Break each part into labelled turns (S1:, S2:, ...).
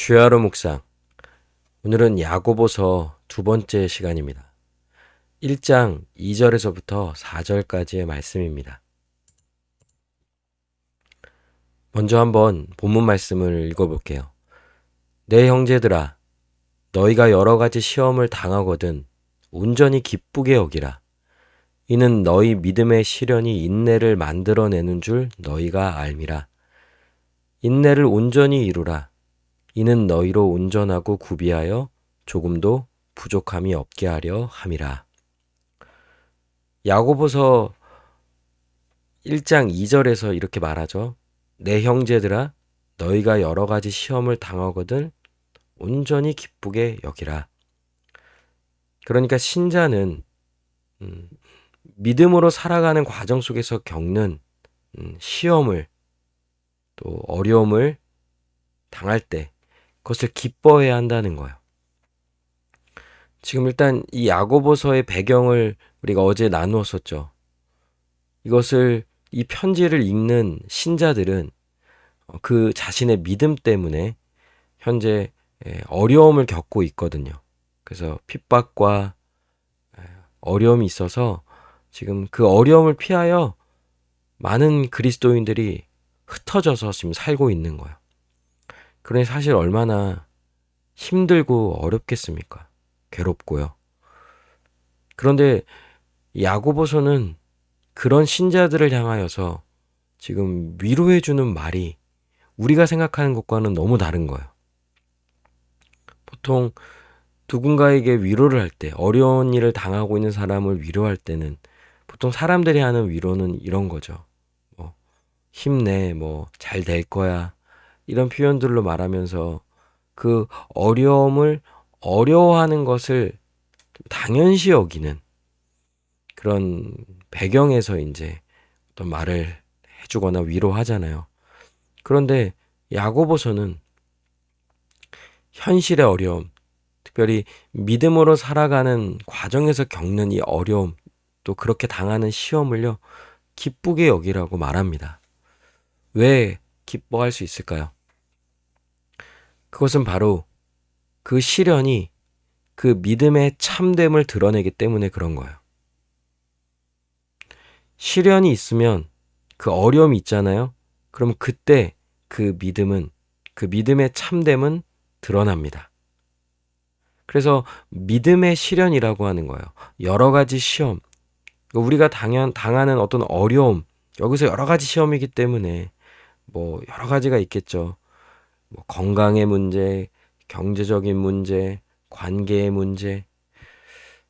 S1: 주야로 묵상. 오늘은 야고보서 두 번째 시간입니다. 1장 2절에서부터 4절까지의 말씀입니다. 먼저 한번 본문 말씀을 읽어볼게요. 내 형제들아, 너희가 여러 가지 시험을 당하거든 온전히 기쁘게 여기라. 이는 너희 믿음의 시련이 인내를 만들어내는 줄 너희가 알미라. 인내를 온전히 이루라. 이는 너희로 온전하고 구비하여 조금도 부족함이 없게 하려 함이라. 야고보서 1장 2절에서 이렇게 말하죠. 내 형제들아 너희가 여러 가지 시험을 당하거든 온전히 기쁘게 여기라. 그러니까 신자는 음, 믿음으로 살아가는 과정 속에서 겪는 음, 시험을 또 어려움을 당할 때 그것을 기뻐해야 한다는 거예요. 지금 일단 이 야고보서의 배경을 우리가 어제 나누었었죠. 이것을 이 편지를 읽는 신자들은 그 자신의 믿음 때문에 현재 어려움을 겪고 있거든요. 그래서 핍박과 어려움이 있어서 지금 그 어려움을 피하여 많은 그리스도인들이 흩어져서 지금 살고 있는 거예요. 그러니 사실 얼마나 힘들고 어렵겠습니까? 괴롭고요. 그런데 야고보서는 그런 신자들을 향하여서 지금 위로해주는 말이 우리가 생각하는 것과는 너무 다른 거예요. 보통 누군가에게 위로를 할 때, 어려운 일을 당하고 있는 사람을 위로할 때는 보통 사람들이 하는 위로는 이런 거죠. 뭐, 힘내, 뭐, 잘 될 거야. 이런 표현들로 말하면서 그 어려움을 어려워하는 것을 당연시 여기는 그런 배경에서 이제 어떤 말을 해주거나 위로하잖아요. 그런데 야고보서는 현실의 어려움, 특별히 믿음으로 살아가는 과정에서 겪는 이 어려움, 또 그렇게 당하는 시험을요, 기쁘게 여기라고 말합니다. 왜 기뻐할 수 있을까요? 그것은 바로 그 시련이 그 믿음의 참됨을 드러내기 때문에 그런 거예요. 시련이 있으면 그 어려움이 있잖아요. 그럼 그때 그 믿음은 그 믿음의 참됨은 드러납니다. 그래서 믿음의 시련이라고 하는 거예요. 여러 가지 시험. 우리가 당연 당하는 어떤 어려움. 여기서 여러 가지 시험이기 때문에 뭐 여러 가지가 있겠죠. 뭐 건강의 문제, 경제적인 문제, 관계의 문제.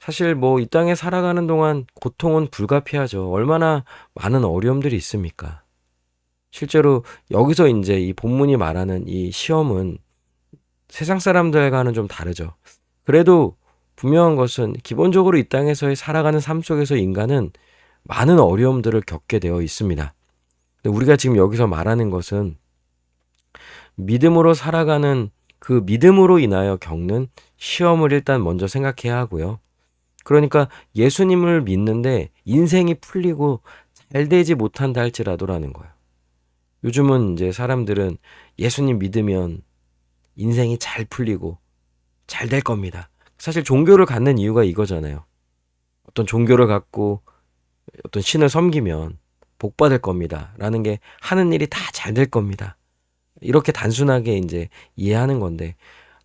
S1: 사실 뭐 이 땅에 살아가는 동안 고통은 불가피하죠. 얼마나 많은 어려움들이 있습니까? 실제로 여기서 이제 이 본문이 말하는 이 시험은 세상 사람들과는 좀 다르죠. 그래도 분명한 것은 기본적으로 이 땅에서의 살아가는 삶 속에서 인간은 많은 어려움들을 겪게 되어 있습니다. 우리가 지금 여기서 말하는 것은 믿음으로 살아가는 그 믿음으로 인하여 겪는 시험을 일단 먼저 생각해야 하고요. 그러니까 예수님을 믿는데 인생이 풀리고 잘 되지 못한다 할지라도라는 거예요. 요즘은 이제 사람들은 예수님 믿으면 인생이 잘 풀리고 잘 될 겁니다. 사실 종교를 갖는 이유가 이거잖아요. 어떤 종교를 갖고 어떤 신을 섬기면 복 받을 겁니다. 라는 게 하는 일이 다 잘 될 겁니다. 이렇게 단순하게 이제 이해하는 건데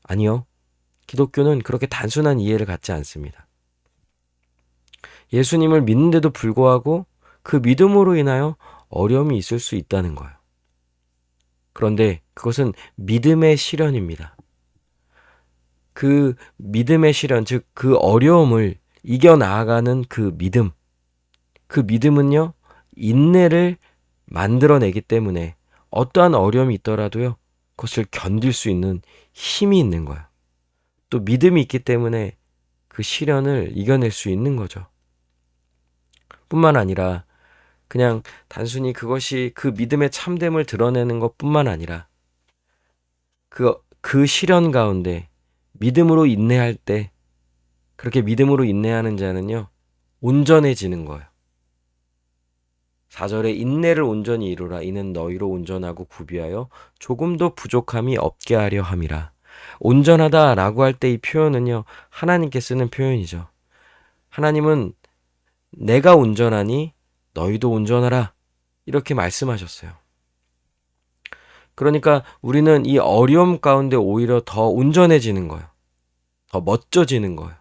S1: 아니요. 기독교는 그렇게 단순한 이해를 갖지 않습니다. 예수님을 믿는데도 불구하고 그 믿음으로 인하여 어려움이 있을 수 있다는 거예요. 그런데 그것은 믿음의 시련입니다. 그 믿음의 시련, 즉 그 어려움을 이겨 나아가는 그 믿음. 그 믿음은요, 인내를 만들어내기 때문에 어떠한 어려움이 있더라도요, 그것을 견딜 수 있는 힘이 있는 거예요. 또 믿음이 있기 때문에 그 시련을 이겨낼 수 있는 거죠. 뿐만 아니라 그냥 단순히 그것이 그 믿음의 참됨을 드러내는 것 뿐만 아니라 그, 그 시련 가운데 믿음으로 인내할 때 그렇게 믿음으로 인내하는 자는요, 온전해지는 거예요. 4절에 인내를 온전히 이루라 이는 너희로 온전하고 구비하여 조금도 부족함이 없게 하려 함이라. 온전하다라고 할 때 이 표현은요, 하나님께 쓰는 표현이죠. 하나님은 내가 온전하니 너희도 온전하라. 이렇게 말씀하셨어요. 그러니까 우리는 이 어려움 가운데 오히려 더 온전해지는 거예요. 더 멋져지는 거예요.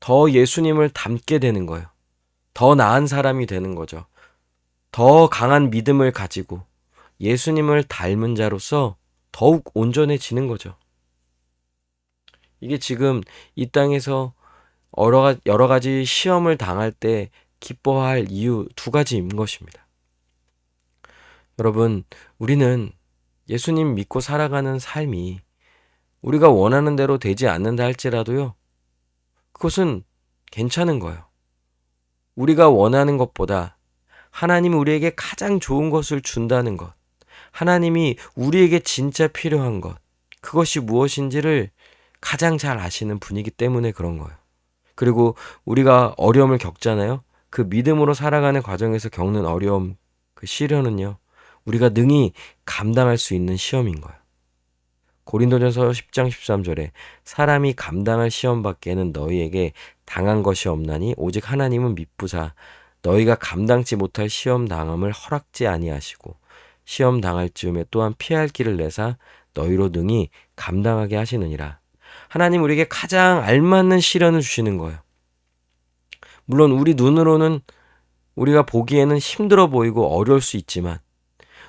S1: 더 예수님을 닮게 되는 거예요. 더 나은 사람이 되는 거죠. 더 강한 믿음을 가지고 예수님을 닮은 자로서 더욱 온전해지는 거죠. 이게 지금 이 땅에서 여러 가지 시험을 당할 때 기뻐할 이유 두 가지인 것입니다. 여러분, 우리는 예수님 믿고 살아가는 삶이 우리가 원하는 대로 되지 않는다 할지라도요, 그것은 괜찮은 거예요. 우리가 원하는 것보다 하나님이 우리에게 가장 좋은 것을 준다는 것, 하나님이 우리에게 진짜 필요한 것, 그것이 무엇인지를 가장 잘 아시는 분이기 때문에 그런 거예요. 그리고 우리가 어려움을 겪잖아요. 그 믿음으로 살아가는 과정에서 겪는 어려움, 그 시련은요, 우리가 능히 감당할 수 있는 시험인 거예요. 고린도전서 10장 13절에 사람이 감당할 시험 밖에는 너희에게 당한 것이 없나니 오직 하나님은 미쁘사 너희가 감당치 못할 시험 당함을 허락지 아니하시고 시험 당할 즈음에 또한 피할 길을 내사 너희로 능히 감당하게 하시느니라. 하나님 우리에게 가장 알맞는 시련을 주시는 거예요. 물론 우리 눈으로는 우리가 보기에는 힘들어 보이고 어려울 수 있지만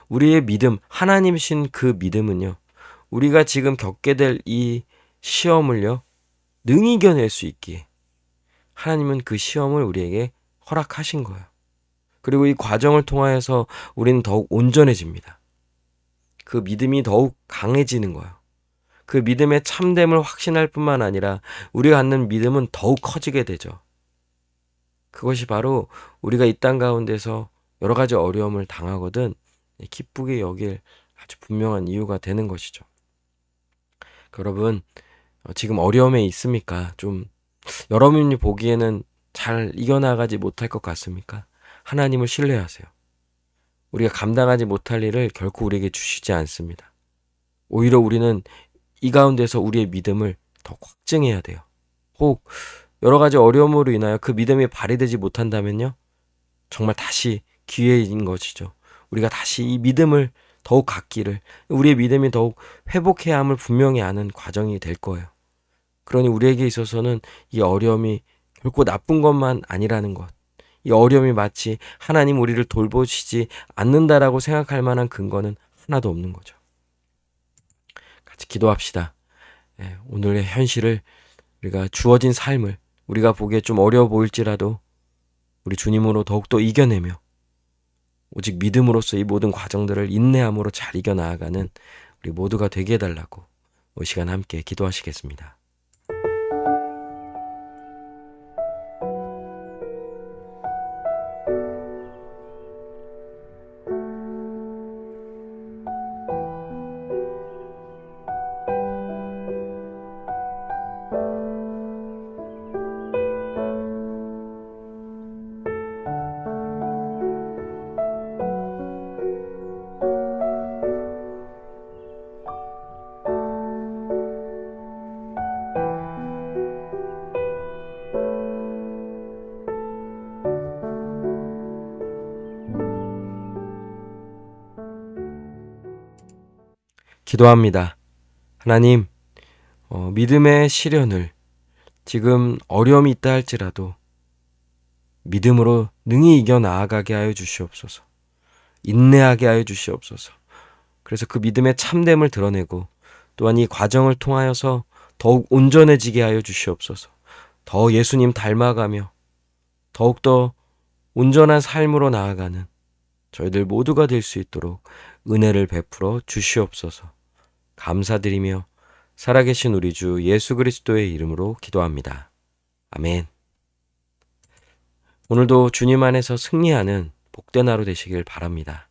S1: 우리의 믿음, 하나님신 그 믿음은요. 우리가 지금 겪게 될 이 시험을요. 능히 이겨낼 수 있기에 하나님은 그 시험을 우리에게 허락하신 거예요. 그리고 이 과정을 통하여서 우리는 더욱 온전해집니다. 그 믿음이 더욱 강해지는 거예요. 그 믿음의 참됨을 확신할 뿐만 아니라 우리가 갖는 믿음은 더욱 커지게 되죠. 그것이 바로 우리가 이 땅 가운데서 여러 가지 어려움을 당하거든 기쁘게 여길 아주 분명한 이유가 되는 것이죠. 여러분, 어, 지금 어려움에 있습니까? 좀 여러분이 보기에는 잘 이겨나가지 못할 것 같습니까? 하나님을 신뢰하세요. 우리가 감당하지 못할 일을 결코 우리에게 주시지 않습니다. 오히려 우리는 이 가운데서 우리의 믿음을 더 확증해야 돼요. 혹 여러 가지 어려움으로 인하여 그 믿음이 발휘되지 못한다면요. 정말 다시 기회인 것이죠. 우리가 다시 이 믿음을 더욱 갖기를 우리의 믿음이 더욱 회복해야 함을 분명히 아는 과정이 될 거예요. 그러니 우리에게 있어서는 이 어려움이 결코 나쁜 것만 아니라는 것. 이 어려움이 마치 하나님 우리를 돌보시지 않는다라고 생각할 만한 근거는 하나도 없는 거죠. 같이 기도합시다. 예, 오늘의 현실을 우리가 주어진 삶을 우리가 보기에 좀 어려워 보일지라도 우리 주님으로 더욱더 이겨내며 오직 믿음으로써 이 모든 과정들을 인내함으로 잘 이겨 나아가는 우리 모두가 되게 해달라고 이 시간 함께 기도하시겠습니다. 기도합니다. 하나님, 어, 믿음의 시련을 지금 어려움이 있다 할지라도 믿음으로 능히 이겨 나아가게 하여 주시옵소서. 인내하게 하여 주시옵소서. 그래서 그 믿음의 참됨을 드러내고 또한 이 과정을 통하여서 더욱 온전해지게 하여 주시옵소서. 더 예수님 닮아가며 더욱더 온전한 삶으로 나아가는 저희들 모두가 될 수 있도록 은혜를 베풀어 주시옵소서. 감사드리며 살아계신 우리 주 예수 그리스도의 이름으로 기도합니다. 아멘. 오늘도 주님 안에서 승리하는 복된 하루 되시길 바랍니다.